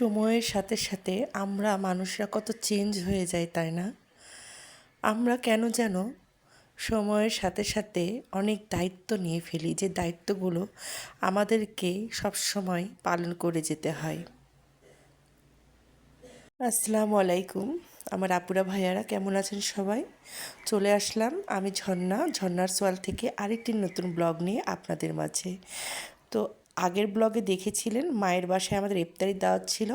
সময়ের সাথে সাথে আমরা মানুষরা কত চেঞ্জ হয়ে যাই তাই না? আমরা কেন যেন সময়ের সাথে সাথে অনেক দায়িত্ব নিয়ে ফেলি, যে দায়িত্বগুলো আমাদেরকে সবসময় পালন করে যেতে হয়। আসসালামু আলাইকুম। আমার আপুরা ভাইয়ারা, কেমন আছেন সবাই? চলে আসলাম আমি ঝর্ণা, ঝর্ণার সোয়াল থেকে আরেকটি নতুন ব্লগ নিয়ে আপনাদের মাঝে। তো আগের ব্লগে দেখেছিলেন, মায়ের বাসায় আমাদের ইফতারি দাওয়াত ছিল।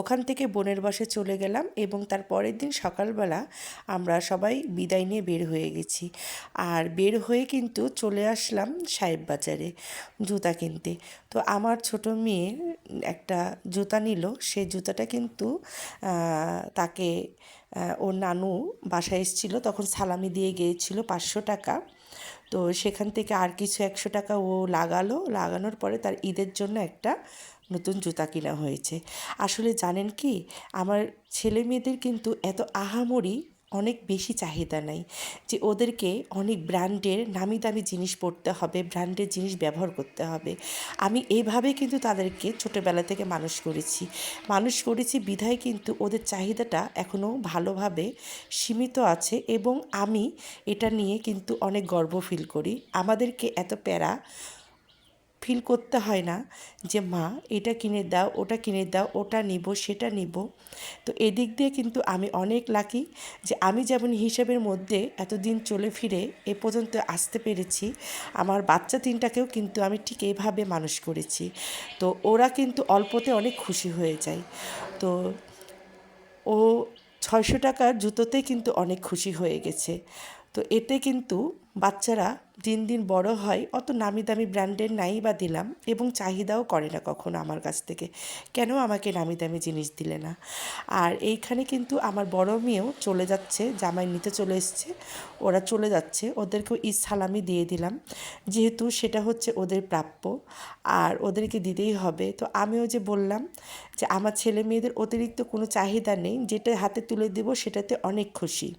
ওখান থেকে বোনের বাসায় চলে গেলাম এবং তার পরের দিন সকালবেলা আমরা সবাই বিদায় নিয়ে বের হয়ে গেছি। আর বের হয়ে কিন্তু চলে আসলাম সাহেব বাজারে জুতা কিনতে। তো আমার ছোট মেয়ে একটা জুতা নিল, সে জুতাটা কিন্তু তাকে ওর নানু বাসায় এসেছিল, তখন সালামি দিয়ে গিয়েছিল পাঁচশো টাকা। তো সেখান থেকে আর কিছু একশো টাকা ও লাগালো। লাগানোর পরে তার ঈদের জন্য একটা নতুন জুতা কিনা হয়েছে। আসলে জানেন কি? আমার ছেলে মেয়েদের কিন্তু এত আহামরি অনেক বেশি চাহিদা নাই যে ওদেরকে অনেক ব্র্যান্ডের নামি দামি জিনিস পড়তে হবে, ব্র্যান্ডের জিনিস ব্যবহার করতে হবে। আমি এইভাবে কিন্তু তাদেরকে ছোটোবেলা থেকে মানুষ করেছি। মানুষ করেছি বিধায় কিন্তু ওদের চাহিদাটা এখনও ভালোভাবে সীমিত আছে এবং আমি এটা নিয়ে কিন্তু অনেক গর্ব ফিল করি। আমাদেরকে এত প্যারা ফিল করতে হয় না যে, মা, এটা কিনে দাও, ওটা কিনে দাও, ওটা নিব, সেটা নিব। তো এদিক দিয়ে কিন্তু আমি অনেক লাকি যে, আমি যেমন হিসাবের মধ্যে এতদিন চলে ফিরে এ পর্যন্ত আসতে পেরেছি, আমার বাচ্চা তিনটাকেও কিন্তু আমি ঠিক এইভাবে মানুষ করেছি। তো ওরা কিন্তু অল্পতে অনেক খুশি হয়ে যায়। তো ও ছয়শো টাকার জুতোতে কিন্তু অনেক খুশি হয়ে গেছে। তো এতে কিন্তু বাচ্চারা দিন দিন বড় হয়। অত নামি দামি ব্র্যান্ডের নাই বা দিলাম এবং চাহিদাও করে না কখনো আমার কাছ থেকে। কেন আমাকে নামি দামি জিনিস দিলে না? আর এইখানে কিন্তু আমার বড় মেয়েও চলে যাচ্ছে, জামাই নিতে চলে এসছে। ওরা চলে যাচ্ছে, ওদেরকেও ঈদ সালামি দিয়ে দিলাম। যেহেতু সেটা হচ্ছে ওদের প্রাপ্য আর ওদেরকে দিতেই হবে। তো আমিও যে বললাম যে আমার ছেলে মেয়েদের অতিরিক্ত কোনো চাহিদা নেই, যেটা হাতে তুলে দেবো সেটাতে অনেক খুশি।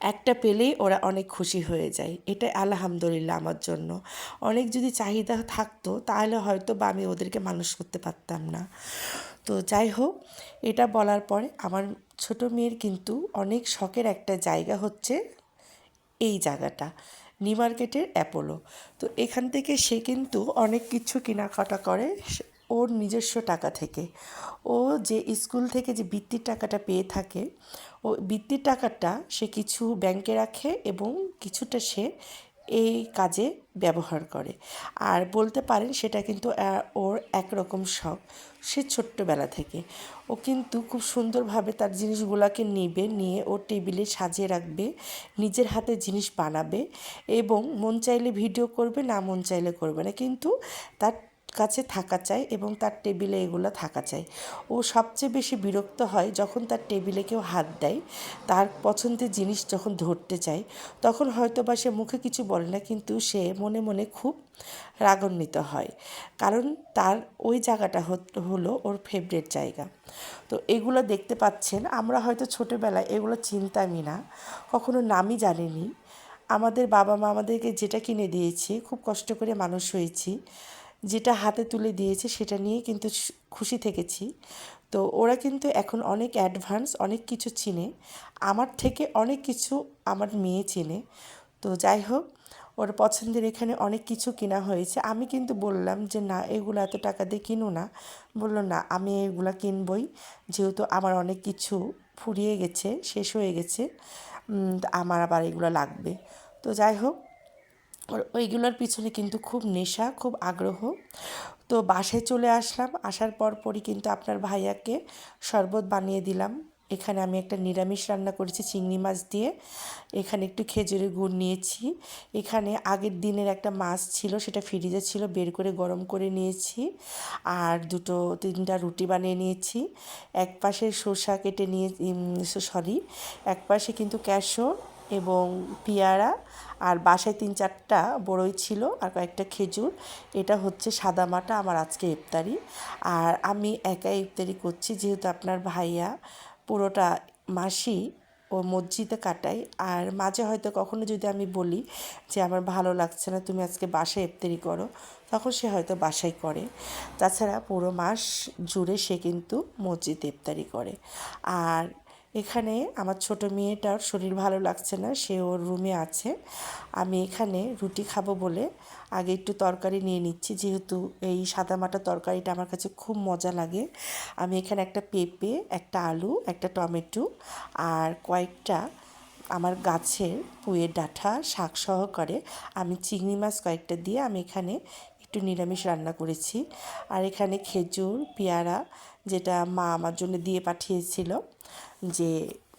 একটা পেলেই ওরা অনেক খুশি হয়ে যায়। এটাই আলহামদুলিল্লাহ আমার জন্য। অনেক যদি চাহিদা থাকতো, তাহলে হয়তো বা আমি ওদেরকে মানুষ করতে পারতাম না। তো যাই হোক, এটা বলার পরে আমার ছোট মেয়ের কিন্তু অনেক শখের একটা জায়গা হচ্ছে এই জায়গাটা নিউ মার্কেটের অ্যাপোলো। তো এখান থেকে সে কিন্তু অনেক কিছু কেনাকাটা করে ওর নিজস্ব টাকা থেকে। ও যে স্কুল থেকে যে বৃত্তির টাকাটা পেয়ে থাকে ও বৃত্তির টাকাটা সে কিছু ব্যাংকে রাখে এবং কিছুটা সে এই কাজে ব্যবহার করে। আর বলতে পারেন সেটা কিন্তু ওর একরকম শখ সে ছোট্টবেলা থেকে। ও কিন্তু খুব সুন্দরভাবে তার জিনিসগুলোকে নিবে, নিয়ে ও টেবিলে সাজিয়ে রাখবে, নিজের হাতে জিনিস বানাবে এবং মন চাইলে ভিডিও করবে, না মন চাইলে করবে না। কিন্তু তার কাছে থাকা চাই এবং তার টেবিলে এগুলো থাকা চাই। ও সবচেয়ে বেশি বিরক্ত হয় যখন তার টেবিলে কেউ হাত দেয়, তার পছন্দের জিনিস যখন ধরতে চায়, তখন হয়তো বা সে মুখে কিছু বলে না, কিন্তু সে মনে মনে খুব রাগান্বিত হয়। কারণ তার ওই জায়গাটা হলো ওর ফেভারেট জায়গা। তো এগুলো দেখতে পাচ্ছেন, আমরা হয়তো ছোটোবেলায় এগুলো চিনতামই না, কখনো নামই জানিনি। আমাদের বাবা মা আমাদেরকে যেটা কিনে দিয়েছে, খুব কষ্ট করে মানুষ হয়েছি। যেটা হাতে তুলে দিয়েছে সেটা নিয়ে কিন্তু খুশি থেকেছি। তো ওরা কিন্তু এখন অনেক অ্যাডভান্স অনেক কিছু চিনে। আমার থেকে অনেক কিছু আমার মেয়ে চেনে। তো যাই হোক, ওর পছন্দের এখানে অনেক কিছু কেনা হয়েছে। আমি কিন্তু বললাম যে, না, এগুলো এত টাকা দিয়ে কিনো না। বলল, না, আমি এগুলো কিনবই। যেহেতু আমার অনেক কিছু ফুরিয়ে গেছে, শেষ হয়ে গেছে আমার আবার এগুলো লাগবে। তো যাই হোক ওইগুলোর পিছনে কিন্তু খুব নেশা, খুব আগ্রহ। তো বাসায় চলে আসলাম, আসার পর পরই কিন্তু আপনার ভাইয়াকে শরবত বানিয়ে দিলাম। এখানে আমি একটা নিরামিষ রান্না করেছি, চিংড়ি মাছ দিয়ে। এখানে একটু খেজুরের গুড় নিয়েছি। এখানে আগের দিনের একটা মাছ ছিল, সেটা ফ্রিজে ছিল, বের করে গরম করে নিয়েছি। আর দুটো, তিনটা রুটি বানিয়ে নিয়েছি। এক পাশে শসা কেটে নিয়ে সরি এক পাশে কিন্তু ক্যাশো এবং পেয়ারা আর বাসায় তিন চারটা বড়ই ছিল আর কয়েকটা খেজুর। এটা হচ্ছে সাদা মাটা আমার আজকে ইফতারি। আর আমি একাই ইফতারি করছি, যেহেতু আপনার ভাইয়া পুরোটা মাসি ও মসজিদে কাটাই আর মাঝে হয়তো কখনো যদি আমি বলি যে আমার ভালো লাগছে না, তুমি আজকে বাসায় ইফতারি করো, তখন সে হয়তো বাসায় করে। তাছাড়া পুরো মাস জুড়ে সে কিন্তু মসজিদে ইফতারি করে। আর এখানে আমার ছোট মেয়েটার শরীর ভালো লাগছে না, সে ওর রুমে আছে। আমি এখানে রুটি খাব বলে আগে একটু তরকারি নিয়ে নিচ্ছি, যেহেতু এই সাদামাটা তরকারিটা আমার কাছে খুব মজা লাগে। আমি এখানে একটা পেঁপে, একটা আলু, একটা টমেটো আর কয়েকটা আমার গাছের পুয়ের ডাঁটা শাক সহকারে আমি চিংড়ি মাছ কয়েকটা দিয়ে আমি এখানে একটু নিরামিষ রান্না করেছি। আর এখানে খেজুর, পেয়ারা যেটা মা আমার জন্য দিয়ে পাঠিয়েছিল যে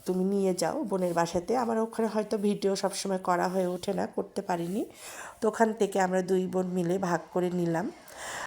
তুমি নিয়ে যাও বোনের বাসাতে। আমার ওখানে হয়তো ভিডিও সবসময় করা হয়ে ওঠে না, করতে পারিনি। তো ওখান থেকে আমরা দুই বোন মিলে ভাগ করে নিলাম।